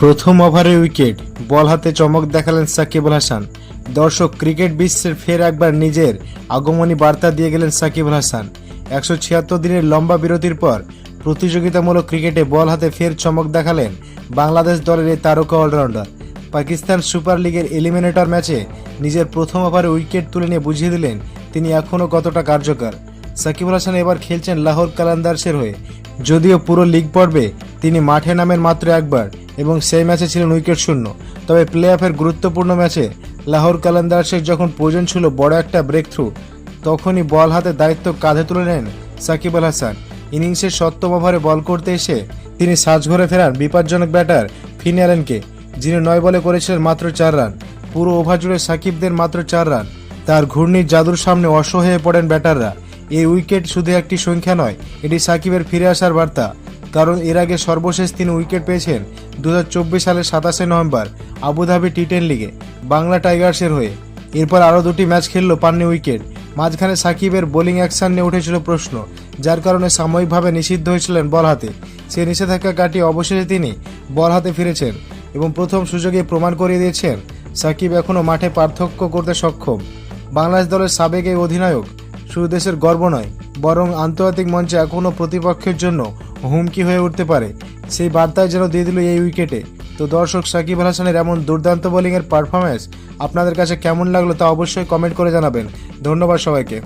প্রথম ওভারে উইকেট, বল হাতে চমক দেখালেন সাকিব আল হাসান। দর্শক, ক্রিকেট বিশ্বের ফের একবার নিজের আগমনী বার্তা দিয়ে গেলেন সাকিব আল হাসান। একশো ছিয়াত্তর দিনের লম্বা বিরতির পর প্রতিযোগিতামূলক ক্রিকেটে বল হাতে ফের চমক দেখালেন বাংলাদেশ দলের এই তারকা অলরাউন্ডার। পাকিস্তান সুপার লিগের এলিমিনেটর ম্যাচে নিজের প্রথম ওভারে উইকেট তুলে নিয়ে বুঝিয়ে দিলেন তিনি এখনও কতটা কার্যকর। সাকিব আল হাসান এবার খেলছেন লাহোর কালান্দার্সের হয়ে। যদিও পুরো লিগ পর্বে তিনি মাঠে নামেন মাত্র একবার এবং সেই ম্যাচে ছিলেন উইকেট শূন্য। তবে প্লে অফের গুরুত্বপূর্ণ ম্যাচে লাহোর কালান্দার্সের যখন প্রয়োজন ছিল বড় একটা ব্রেক থ্রু তখনই বল হাতে দায়িত্ব কাঁধে তুলে নেন সাকিব আল হাসান। ইনিংসের সপ্তম ওভারে বল করতে এসে তিনি সাজঘরে ফেরান বিপজ্জনক ব্যাটার ফিন অ্যালেনকে, যিনি নয় বলে করেছিলেন মাত্র চার রান। পুরো ওভার জুড়ে সাকিবদের মাত্র চার রান। তার ঘূর্ণির জাদুর সামনে অসহায় হয়ে পড়েন ব্যাটাররা। এই উইকেট শুধু একটি সংখ্যা নয়, এটি সাকিবের ফিরে আসার বার্তা। কারণ এর আগে সর্বশেষ তিনি উইকেট পেয়েছেন দু হাজার চব্বিশ সালের সাতাশে নভেম্বর আবুধাবি টি টেন লিগে, বাংলা টাইগার্সের হয়ে। এরপর আরও দুটি ম্যাচ খেললো পাননি উইকেট। মাঝখানে সাকিবের বোলিং অ্যাকশন নিয়ে উঠেছিল প্রশ্ন, যার কারণে সাময়িকভাবে নিষিদ্ধ হয়েছিলেন বল হাতে। সে নিষেধাজ্ঞা কাটিয়ে অবশেষে তিনি বল হাতে ফিরেছেন এবং প্রথম সুযোগে প্রমাণ করিয়ে দিয়েছেন, সাকিব এখনও মাঠে পার্থক্য করতে সক্ষম। বাংলাদেশ দলের সাবেক এই অধিনায়ক শুধু দেশের গর্ব নয় বরং আন্তর্জাতিক মঞ্চে এখনও প্রতিপক্ষের জন্য হুমকি হয়ে উঠতে পারে। সেই বার্তায় যেন দিয়ে দিল এই উইকেটে। তো দর্শক, সাকিব আল হাসানের এমন দুর্দান্ত বোলিংয়ের পারফরমেন্স আপনাদের কাছে কেমন লাগল তা অবশ্যই কমেন্ট করে জানাবেন। ধন্যবাদ সবাইকে।